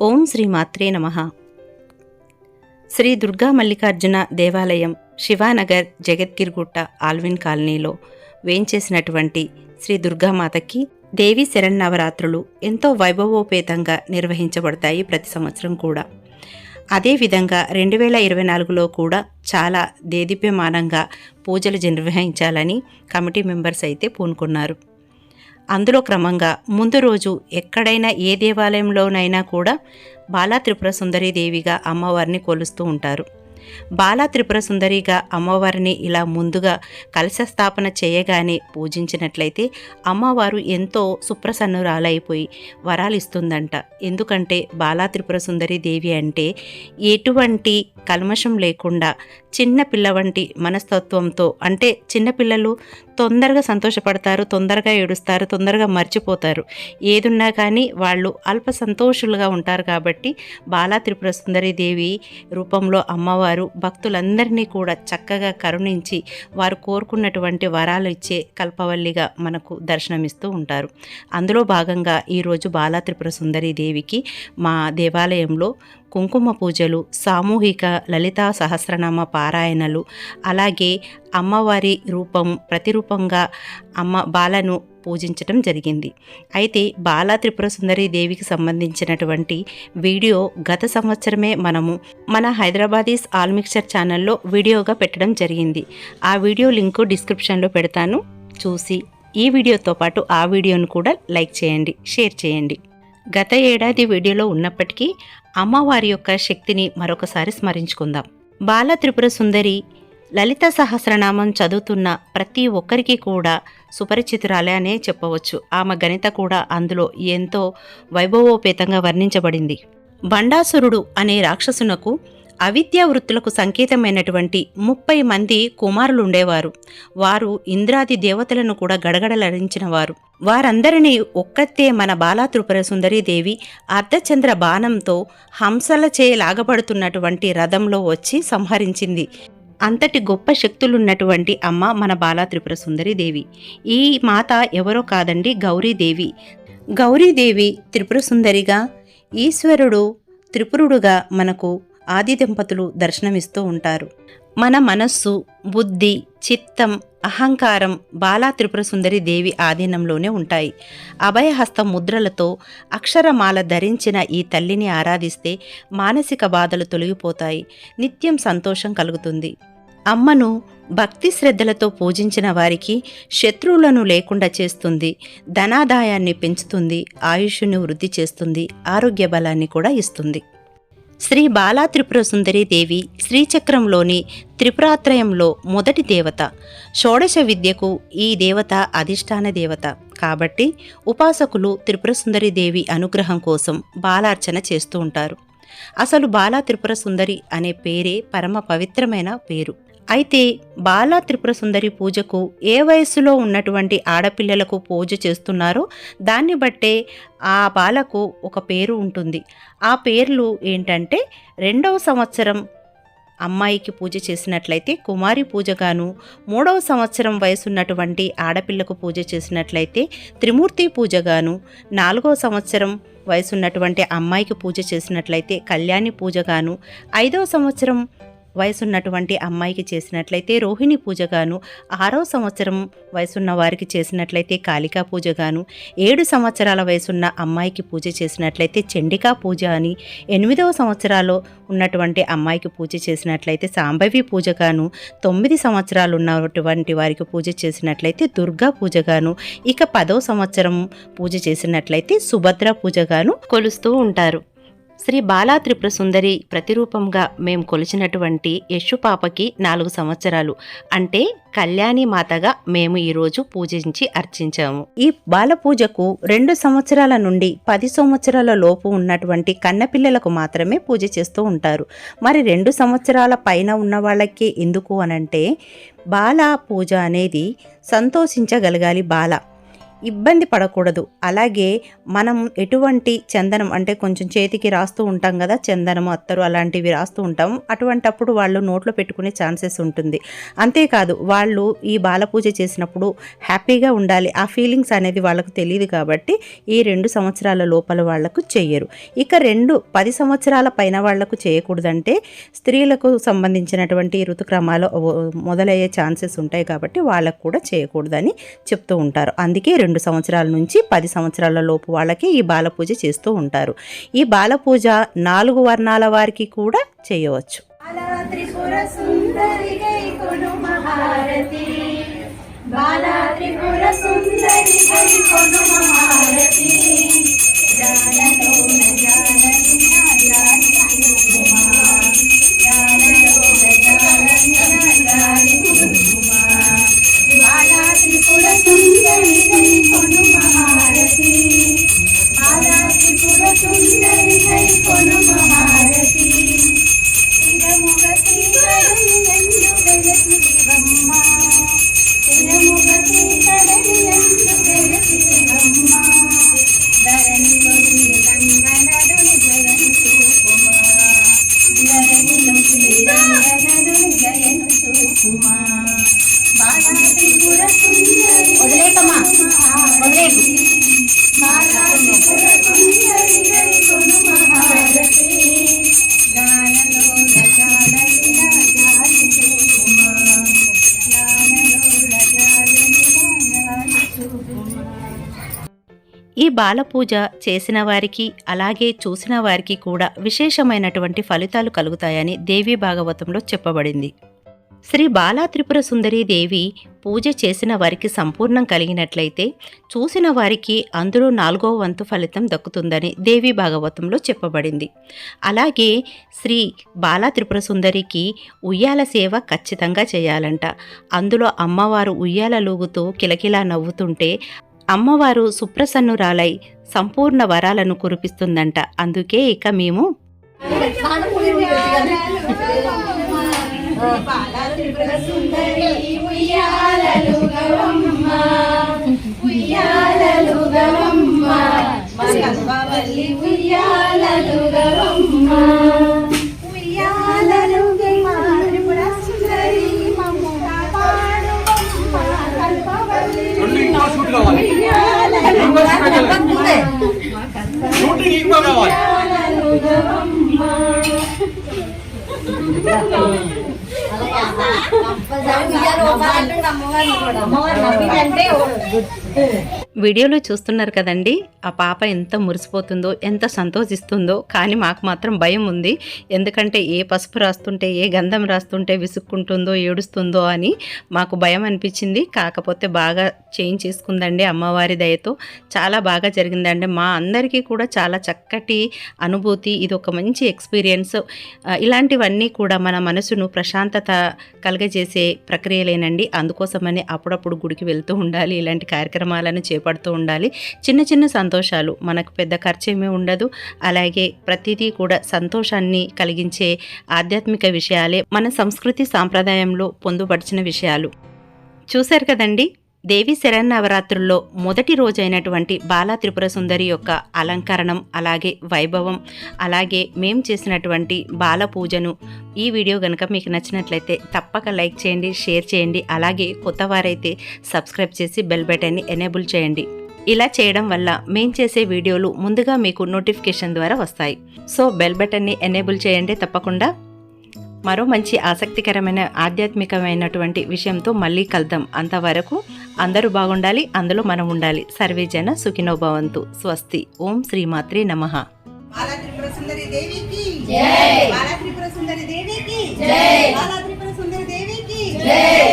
ఓం శ్రీ మాత్రే నమ. శ్రీ దుర్గా మల్లికార్జున దేవాలయం శివానగర్ జగద్గిరిగుట్ట ఆల్విన్ కాలనీలో వేంచేసినటువంటి శ్రీ దుర్గామాతకి దేవి శరన్నవరాత్రులు ఎంతో వైభవోపేతంగా నిర్వహించబడతాయి ప్రతి సంవత్సరం కూడా. అదేవిధంగా రెండు వేల ఇరవై నాలుగులో కూడా చాలా దేదీప్యమానంగా పూజలు నిర్వహించాలని కమిటీ మెంబర్స్ అయితే పూనుకున్నారు. అందులో క్రమంగా ముందు రోజు ఎక్కడైనా ఏ దేవాలయంలోనైనా కూడా బాలా త్రిపుర సుందరి దేవిగా అమ్మవారిని కొలుస్తూ ఉంటారు. బాలా త్రిపుర సుందరిగా అమ్మవారిని ఇలా ముందుగా కలశ స్థాపన చేయగానే పూజించినట్లయితే అమ్మవారు ఎంతో సుప్రసన్నురాలైపోయి వరాలిస్తుందంట. ఎందుకంటే బాలా త్రిపుర సుందరి దేవి అంటే ఎటువంటి కల్మషం లేకుండా చిన్న పిల్ల వంటి మనస్తత్వంతో అంటే చిన్నపిల్లలు తొందరగా సంతోషపడతారు తొందరగా ఏడుస్తారు తొందరగా మర్చిపోతారు. ఏదున్నా కానీ వాళ్ళు అల్ప సంతోషులుగా ఉంటారు కాబట్టి బాలా త్రిపుర సుందరి దేవి రూపంలో అమ్మవారు భక్తులందరినీ కూడా చక్కగా కరుణించి వారు కోరుకున్నటువంటి వరాలు ఇచ్చే కల్పవల్లిగా మనకు దర్శనమిస్తూ ఉంటారు. అందులో భాగంగా ఈరోజు బాలా త్రిపుర సుందరి దేవికి మా దేవాలయంలో కుంకుమ పూజలు సామూహిక లలితా సహస్రనామ పారాయణలు అలాగే అమ్మవారి రూపం ప్రతిరూపంగా అమ్మ బాలను పూజించటం జరిగింది. అయితే బాలా త్రిపుర సుందరి దేవికి సంబంధించినటువంటి వీడియో గత సంవత్సరమే మనము మన హైదరాబాదీస్ ఆల్ మిక్చర్ ఛానల్లో వీడియోగా పెట్టడం జరిగింది. ఆ వీడియో లింకు డిస్క్రిప్షన్లో పెడతాను. చూసి ఈ వీడియోతో పాటు ఆ వీడియోను కూడా లైక్ చేయండి షేర్ చేయండి. గత ఏడాది వీడియోలో ఉన్నప్పటికీ అమ్మవారి యొక్క శక్తిని మరొకసారి స్మరించుకుందాం. బాల త్రిపుర సుందరి లలిత సహస్రనామం చదువుతున్న ప్రతి ఒక్కరికి కూడా సుపరిచితురాలే అనే చెప్పవచ్చు. ఆమె గణిత కూడా అందులో ఎంతో వైభవోపేతంగా వర్ణించబడింది. బండాసురుడు అనే రాక్షసునకు అవిద్యా వృత్తులకు సంకేతమైనటువంటి ముప్పై మంది కుమారులు ఉండేవారు వారు ఇంద్రాది దేవతలను కూడా గడగడలరించిన వారు. వారందరినీ ఒక్కతే మన బాలా త్రిపుర సుందరీ దేవి అర్ధచంద్ర బాణంతో హంసలచే లాగబడుతున్నటువంటి రథంలో వచ్చి సంహరించింది. అంతటి గొప్ప శక్తులున్నటువంటి అమ్మ మన బాలా త్రిపుర సుందరి దేవి. ఈ మాత ఎవరో కాదండి గౌరీదేవి గౌరీదేవి త్రిపుర సుందరిగా ఈశ్వరుడు త్రిపురుడుగా మనకు ఆది దంపతులు దర్శనమిస్తూ ఉంటారు. మన మనస్సు బుద్ధి చిత్తం అహంకారం బాలా త్రిపుర సుందరి దేవి ఆధీనంలోనే ఉంటాయి. అభయహస్త ముద్రలతో అక్షరమాల ధరించిన ఈ తల్లిని ఆరాధిస్తే మానసిక బాధలు తొలగిపోతాయి. నిత్యం సంతోషం కలుగుతుంది. అమ్మను భక్తి శ్రద్ధలతో పూజించిన వారికి శత్రువులను లేకుండా చేస్తుంది. ధనాదాయాన్ని పెంచుతుంది. ఆయుష్ను వృద్ధి చేస్తుంది. ఆరోగ్య బలాన్ని కూడా ఇస్తుంది. శ్రీ బాలా త్రిపుర సుందరి దేవి శ్రీచక్రంలోని త్రిపురాత్రయంలో మొదటి దేవత. షోడశ విద్యకు ఈ దేవత అధిష్టాన దేవత. కాబట్టి ఉపాసకులు త్రిపుర సుందరి దేవి అనుగ్రహం కోసం బాలార్చన చేస్తూ ఉంటారు. అసలు బాలా త్రిపుర సుందరి అనే పేరే పరమ పవిత్రమైన పేరు. అయితే బాలా త్రిపుర సుందరి పూజకు ఏ వయస్సులో ఉన్నటువంటి ఆడపిల్లలకు పూజ చేస్తున్నారో దాన్ని బట్టే ఆ బాలకు ఒక పేరు ఉంటుంది. ఆ పేర్లు ఏంటంటే రెండవ సంవత్సరం అమ్మాయికి పూజ చేసినట్లయితే కుమారి పూజగాను మూడవ సంవత్సరం వయసున్నటువంటి ఆడపిల్లకు పూజ చేసినట్లయితే త్రిమూర్తి పూజగాను నాలుగవ సంవత్సరం వయసున్నటువంటి అమ్మాయికి పూజ చేసినట్లయితే కళ్యాణి పూజగాను ఐదవ సంవత్సరం వయసున్నటువంటి అమ్మాయికి చేసినట్లయితే రోహిణి పూజగాను ఆరో సంవత్సరం వయసున్న వారికి చేసినట్లయితే కాళికా పూజగాను ఏడు సంవత్సరాల వయసున్న అమ్మాయికి పూజ చేసినట్లయితే చండికా పూజ అని ఎనిమిదవ సంవత్సరాలు ఉన్నటువంటి అమ్మాయికి పూజ చేసినట్లయితే సాంబవి పూజగాను తొమ్మిది సంవత్సరాలు ఉన్నటువంటి వారికి పూజ చేసినట్లయితే దుర్గా పూజగాను ఇక పదో సంవత్సరం పూజ చేసినట్లయితే సుభద్ర పూజగాను కొలుస్తూ ఉంటారు. శ్రీ బాలా త్రిపుర సుందరి ప్రతిరూపంగా మేము కొలిచినటువంటి యశుపాపకి నాలుగు సంవత్సరాలు. అంటే కళ్యాణి మాతగా మేము ఈరోజు పూజించి అర్చించాము. ఈ బాల పూజకు రెండు సంవత్సరాల నుండి పది సంవత్సరాల లోపు ఉన్నటువంటి కన్నపిల్లలకు మాత్రమే పూజ చేస్తూ ఉంటారు. మరి రెండు సంవత్సరాల పైన ఉన్న వాళ్ళకి ఎందుకు అనంటే బాల పూజ అనేది సంతోషించగలగాలి బాల. ఇబ్బంది పడకూడదు. అలాగే మనం ఎటువంటి చందనం అంటే కొంచెం చేతికి రాస్తూ ఉంటాం కదా చందనము అత్తరు అలాంటివి రాస్తూ ఉంటాం. అటువంటప్పుడు వాళ్ళు నోట్లో పెట్టుకునే ఛాన్సెస్ ఉంటుంది. అంతేకాదు వాళ్ళు ఈ బాలపూజ చేసినప్పుడు హ్యాపీగా ఉండాలి. ఆ ఫీలింగ్స్ అనేది వాళ్ళకు తెలియదు కాబట్టి ఈ రెండు సంవత్సరాల లోపల వాళ్ళకు చేయరు ఇక రెండు పది సంవత్సరాల పైన వాళ్ళకు చేయకూడదంటే స్త్రీలకు సంబంధించినటువంటి ఋతుక్రమాలు మొదలయ్యే ఛాన్సెస్ ఉంటాయి కాబట్టి వాళ్ళకు కూడా చేయకూడదని చెప్తూ ఉంటారు. అందుకే రెండు సంవత్సరాల నుంచి పది సంవత్సరాల లోపు వాళ్ళకి ఈ బాలపూజ చేస్తూ ఉంటారు. ఈ బాలపూజ నాలుగు వర్ణాల వారికి కూడా చేయవచ్చు. బాలా బాలపూజ చేసిన వారికి అలాగే చూసిన వారికి కూడా విశేషమైనటువంటి ఫలితాలు కలుగుతాయని దేవి భాగవతంలో చెప్పబడింది. శ్రీ బాలా త్రిపుర సుందరీ దేవి పూజ చేసిన వారికి సంపూర్ణం కలిగినట్లయితే చూసిన వారికి అందులో నాలుగో వంతు ఫలితం దక్కుతుందని దేవి భాగవతంలో చెప్పబడింది. అలాగే శ్రీ బాలా త్రిపుర సుందరికి ఉయ్యాల సేవ ఖచ్చితంగా చేయాలంట. అందులో అమ్మవారు ఉయ్యాల లూగుతూ కిలకిలా నవ్వుతుంటే అమ్మవారు సుప్రసన్నురాలై సంపూర్ణ వరాలను కురిపిస్తుందంట. అందుకే ఇక మేము సుందరి షూట్ కావాలి. ఉయ్యాలలు ఇంకో కావాలి. షూటింగ్ ఇంకో కావాలి వీడియోలో చూస్తున్నారు కదండి ఆ పాప ఎంత మురిసిపోతుందో ఎంత సంతోషిస్తుందో కానీ మాకు మాత్రం భయం ఉంది. ఎందుకంటే ఏ పసుపు రాస్తుంటే ఏ గంధం రాస్తుంటే విసుక్కుంటుందో ఏడుస్తుందో అని మాకు భయం అనిపించింది. కాకపోతే బాగా చేంజ్ చేసుకుందండి అమ్మవారి దయతో. చాలా బాగా జరిగిందండి. మా అందరికీ కూడా చాలా చక్కటి అనుభూతి ఇది ఒక మంచి ఎక్స్పీరియన్స్. ఇలాంటివన్నీ కూడా మన మనసును ప్రశాంతత కలగజేసే ప్రక్రియలేనండి. అందుకోసమని అప్పుడప్పుడు గుడికి వెళ్తూ ఉండాలి ఇలాంటి కార్యక్రమాలను చేపడుతూ ఉండాలి. చిన్న చిన్న సంతోషాలు మనకు పెద్ద ఖర్చేమీ ఉండదు. అలాగే ప్రతిదీ కూడా సంతోషాన్ని కలిగించే ఆధ్యాత్మిక విషయాలే మన సంస్కృతి సాంప్రదాయంలో పొందుపరిచిన విషయాలు. చూశారు కదండి? దేవి శరన్నవరాత్రుల్లో మొదటి రోజైనటువంటి బాలా త్రిపుర సుందరి యొక్క అలంకరణం అలాగే వైభవం అలాగే మేం చేసినటువంటి బాల పూజను ఈ వీడియో కనుక మీకు నచ్చినట్లయితే తప్పక లైక్ చేయండి షేర్ చేయండి అలాగే కొత్త వారైతే సబ్స్క్రైబ్ చేసి బెల్ బటన్ని ఎనేబుల్ చేయండి. ఇలా చేయడం వల్ల మేం చేసే వీడియోలు ముందుగా మీకు నోటిఫికేషన్ ద్వారా వస్తాయి. సో బెల్ బటన్ని ఎనేబుల్ చేయండి తప్పకుండా. మరో మంచి ఆసక్తికరమైన ఆధ్యాత్మికమైనటువంటి విషయంతో మళ్ళీ కలుద్దాం. అంతవరకు అందరూ బాగుండాలి అందులో మనం ఉండాలి. సర్వేజన సుఖినో భవంతు స్వస్తి. ఓం శ్రీమాత్రే నమః. దేవికి.